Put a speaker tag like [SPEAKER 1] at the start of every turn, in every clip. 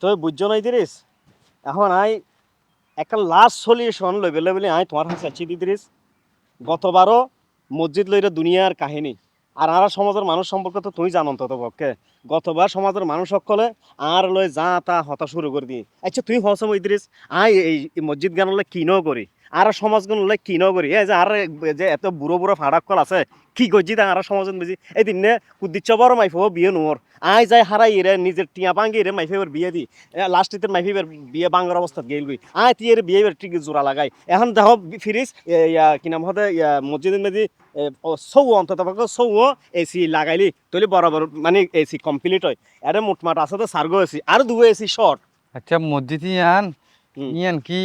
[SPEAKER 1] তুই বুঝছ না ইদিরিস এখন আই, একটা লাস্ট সলিউশন লইবে বলে আই তোমার কাছে চাচ্ছি দিদিরিস গতবারও মসজিদ লইরে দুনিয়ার কাহিনী। আর আর সমাজের মানুষ সম্পর্কে তো তুই জানো তো পক্ষে। গতবার সমাজের মানুষ সকলে আর লই যা, তা হতা শুরু করে দি আচ্ছা তুই হস ইদ্রিস আই, এই এই মসজিদ গান কি কিনো করি আর সমাজ গান কি কিনো করি? এই যে আর যে এত বুড়ো বুড়ো ফাড়াকল আছে কি গজি তা আর সমাজত বুঝি এদিন নে কুদ্দিচ্ছ বড় মাইফো বিয়ে নোর আই যাই হারাই রে নিজের টিয়া ভাঙ্গি রে মাইফেবার বিয়ে দি। লাস্ট ইতে মাইফেবার বিয়ে ভাঙ্গার অবস্থা গেল গই আই টিয়ে রে বিয়ে ঠিক জোড়া লাগাই। এখন দেখো ফিরিস কি নাম হতে মসজিদের মেজি সৌ অন্তত সৌ এসি লাগাইলি তৈলি বরাবর মানে এসি কমপ্লিট হয়। আরে মোটমাট আছে তো সার্গো এসি আর দু এসি শর্ট
[SPEAKER 2] আচ্ছা মসজিদ ইয়ান। ইয়ান কি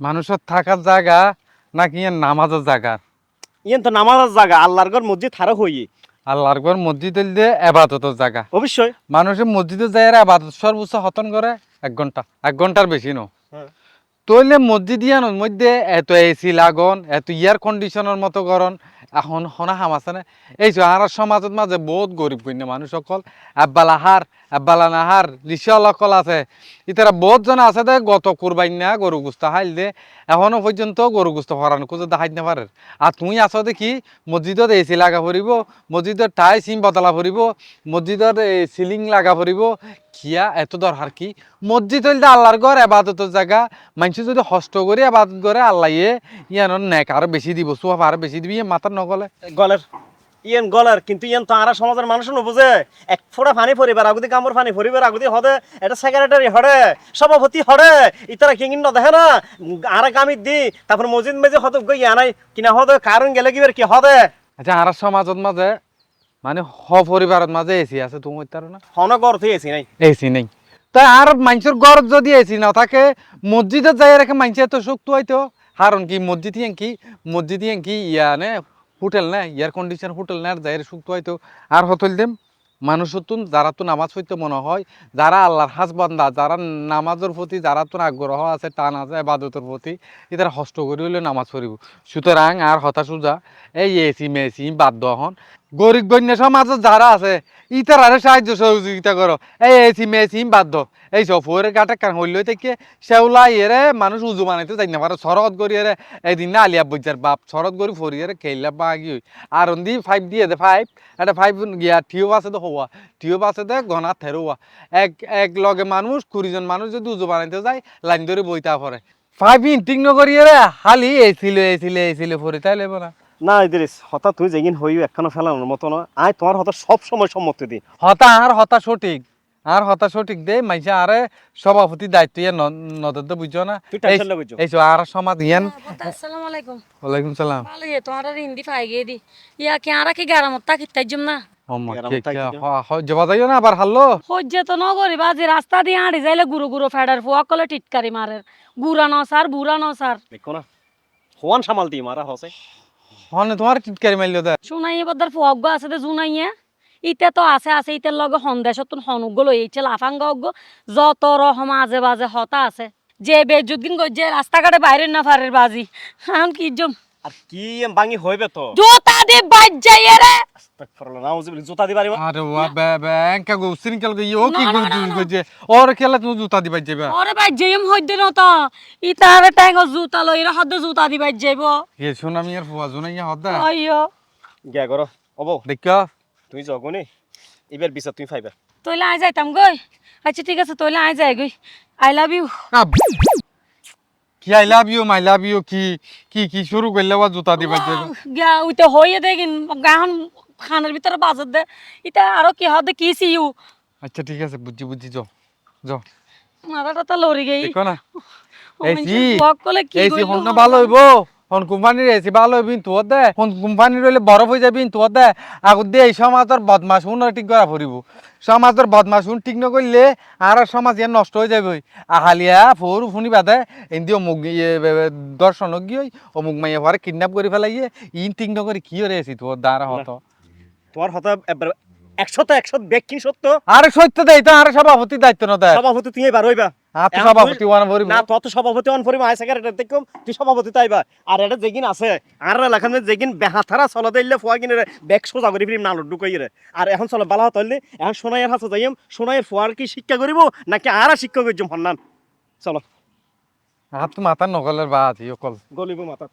[SPEAKER 2] মানুষের থাকার জায়গা নাকি ইয়ান নামাজের জায়গা?
[SPEAKER 1] ইয়ে তো নামাজের জায়গা আল্লাহর ঘর মসজিদ হারো হই
[SPEAKER 2] আল্লাহর ঘর মসজিদ হইলে আবাদতের জায়গা।
[SPEAKER 1] অবশ্যই।
[SPEAKER 2] মানুষের মসজিদে যায় আবাদত সর্বোচ্চ হতন করে এক ঘণ্টা এক ঘণ্টার বেশি ন।
[SPEAKER 1] তৈলে
[SPEAKER 2] তইলে মসজিদ ইয়ানোর মধ্যে এত এসি লাগন এত ইয়ার কন্ডিশনের মতো গরম এখন হনা হাম আছে না? এই আর সমাজত মাঝে বহুত গরিব কন্যা মানুষ সকল আব্বালা নাহার রিক্সাওয়ালা সকল আছে। ইতারা বহুত জন আছে দে, গত কুরবাইন না গরু গুস্তা হাইল দে। এখনও পর্যন্ত গরু গুস্ত হরানো খুঁজে দেখাই না পারে আর তুই আছো দেখি মসজিদত এসি লাগা পড়িব মসজিদত টাই সিম বদলা পড়িব মসজিদত সিলিং লাগা পড়িব কিয়া, এত দরকার কি? মসজিদ হইলে আল্লাহর ঘর এবাদতের জায়গা মানুষ যদি হস্ত করে আবাদত করে আল্লাহ ইয়ে ইয়ানোর নেক আরও বেশি দিব সোহাব আরও বেশি দিবি মাথার নগলে?
[SPEAKER 1] গলের। ইয়েন গলার কিন্তু ইয়েন তো আর সমাজের মানুষ নবুঝে এক ফোড়া পানি পরিবার আগুদি কামড় পানি পরিবার আগুদি হদে এটা সেক্রেটারি হরে সভাপতি হরে ইতারা কিঙ্গিন ন দেখে না আর গামিত দি তারপর মসজিদ মেজে হতে গই আনাই কিনা হদে কারণ গেলে কি কি হদে?
[SPEAKER 2] আচ্ছা আর সমাজত মাঝে মানে হ পরিবারের মাঝে এসি আছে তুমি তার না?
[SPEAKER 1] হন এসি নাই।
[SPEAKER 2] এসি নেই। তা আর মানুষের ঘর যদি এসি না থাকে মসজিদে যাই রেখে মানুষ এত শক্ত হইতো? কারণ কি মসজিদ কি মসজিদ কি ইয়া নে হোটেল না এয়ার কন্ডিশন হোটেল না যাই শক্ত হয়তো আর হতল দেম। মানুষ তুন যারা তো নামাজ হইতে মনে হয়, যারা আল্লাহর হাসবান্দা যারা নামাজের প্রতি যারা তো আগ্রহ আছে টান আছে এবাদতের প্রতি, এদের হস্ত করি হইলে নামাজ পড়িব। সুতরাং আর হতাশ সোজা এই এসি মেসি, বাধ্য হন। গরিব বন্যা সমাজত যারা আছে ইতারারে সাহায্য সহযোগিতা করো এই এসি মেসি বাদ এই সফরের গাটা কান হইলে থেকে সেওলা এরে মানুষ উজু বানাইতে যাই না পারে শরৎ গড়ি এরে এদিন না আলিয়া বজার বাপ শরৎ গড়ি ফরি এরে খেললা বাগি হই আর দি ফাইভ দিয়ে দে ফাইভ এটা ফাইভ গিয়া টিউব আছে তো হওয়া টিউব আছে দে ঘনা থেরোয়া এক এক লগে মানুষ কুড়িজন মানুষ যদি উজু বানাইতে যায়, লাইন ধরে বইতা পরে ফাইভ ইন্টিং নগরি এরে হালি এসিলে এসিলে এসিলে ফরি তাই লেব না
[SPEAKER 1] না ইদ্রিস হঠাৎ তুই যেগিন হইও একখানো ফেলানোর মতো না। আয় তোমার হঠাৎ সব সময় সম্মতি দি।
[SPEAKER 2] হতা আর হতা সঠিক। আর হতা সঠিক দে মাইসা আরে সভাপতি দায়িত্ব ইয়ে নদর বুঝছ না।
[SPEAKER 1] তুই টেনশন না বুঝছ
[SPEAKER 2] এই তো আর সমাজ ইয়ান।
[SPEAKER 3] আসসালামু আলাইকুম।
[SPEAKER 2] ওয়ালাইকুম সালাম।
[SPEAKER 3] ভালো ইয়ে তোমার আর হিন্দি পাই গিয়ে দি। ইয়া কি আর কি গারামত তা না?
[SPEAKER 2] কে
[SPEAKER 1] তাই
[SPEAKER 2] কে
[SPEAKER 1] তো।
[SPEAKER 2] হ জবা যাইও না আবার হাল্লো।
[SPEAKER 3] হজ্জে তো নগরি বাজি রাস্তা দিয়ে আড়ি যাইলে গুরু গুরু ফেডার ফুয়া কলে টিটকারি মারের। গুড়া ন সার বুড়া ন সার
[SPEAKER 1] দেখো না হোয়ান সামাল দি মারা হসে।
[SPEAKER 2] হনে, তোমার টিটকারি মাইলো দে
[SPEAKER 3] শুনাই ফগ আছে দে জুনাইয়ে ইতে তো আছে আছে ইতের লগে তুন হনুগ্য লই এইছে লাফাঙ্গ যত রহম আজে বাজে হতা আছে। যে বেজুদ্দিন গজ্জে রাস্তাঘাটে বাইরে না ফারের বাজি। এখন কি জম।
[SPEAKER 1] আর কি এম বাঙি হইবে তো?
[SPEAKER 3] জোতা বাইর যাইয়ে রে।
[SPEAKER 1] আস্তাগফিরুল্লাহ জুতা দি পারিবা
[SPEAKER 2] আরে ওয়া বে বে এঙ্কা গো সিনকেল গো ইও কি গো। গজে ওর খেলা তুমি জুতা দিবাই যাবে
[SPEAKER 3] ওরে ভাই যেম হইতে ন তো। ইতারে ট্যাঙ্গ জুতা লই রে হদ্দ জুতা দিবাই যাইব।
[SPEAKER 2] হে শুনামি আর ফুয়া জুনাইয়া হদা
[SPEAKER 3] অಯ್ಯೋ
[SPEAKER 1] গিয়া করো অবো।
[SPEAKER 2] দেখ।
[SPEAKER 1] তুই জগনি এবার বিচার তুই ফাইবা।
[SPEAKER 3] তইলে আই যাইতাম গই। আচ্ছা ঠিক আছে তইলে আই যাই গই। I love you.
[SPEAKER 2] কি I love you my love you কি কি কি শুরু করলে বা জুতা দিবা যে
[SPEAKER 3] গা উইতে হইয়ে দেখিন গাহন খানের ভিতরে বাজার দে ইতা আরও কি হবে কি সি ইউ
[SPEAKER 2] আচ্ছা ঠিক আছে বুঝি বুঝি যাও যাও
[SPEAKER 3] মাথাটা তো লড়ি গই
[SPEAKER 2] দেখো না এই
[SPEAKER 3] মানুষের
[SPEAKER 2] কি?
[SPEAKER 3] বুয়াক কলে কি
[SPEAKER 2] এই
[SPEAKER 3] কইলো
[SPEAKER 2] হন ভালো হইব হন কোম্পানির এসি ভালো হইবি তোর দে হন কোম্পানির রইলে বরফ হয়ে যাবি তোর দে আগত দিয়ে এই সমাজের বদমাস হুন ঠিক করা ফুরিব। সমাজের বদমাস হুন ঠিক নকরলে আর সমাজ ইয়ান নষ্ট হয়ে যাবে। আহালিয়া ফুর ফুনি বাদে, এন্দি অমুক ইয়ে দর্শন গিয়ে অমুক মাইয়া পরে কিডন্যাপ করে ফেলাইয়ে, ইন ঠিক নকরি কি হরে এসি তোর দ্বারা হতো?
[SPEAKER 1] তোমার হতা এবার একশোতে একশো সত্য।
[SPEAKER 2] আরে সত্য দেয় তো আরে সভাপতি দায়িত্ব না দেয়।
[SPEAKER 1] সভাপতি তুই এবার হইবা।
[SPEAKER 2] সভাপতি ওয়ান ভরিব।
[SPEAKER 1] না তত সভাপতি অন পরিমা আয় দেখুম তুই সভাপতি তাইবা আর এটা যেগিন আছে আর এলাকার মধ্যে যেগিন বেহাথারা চলা দিলে ফুয়া কিনে ব্যাগ সোজা করে ফিরিম নালু আর এখন চলে বালা হইলে এখন সোনাইয়ের হাতে যাইম সোনাইয়ের ফুয়ার কি শিক্ষা করিব নাকি আর শিক্ষা করছম হন্নান? চলো।
[SPEAKER 2] আর তো মাথা নগলের বাদ ইয়কল
[SPEAKER 1] গলিব মাথা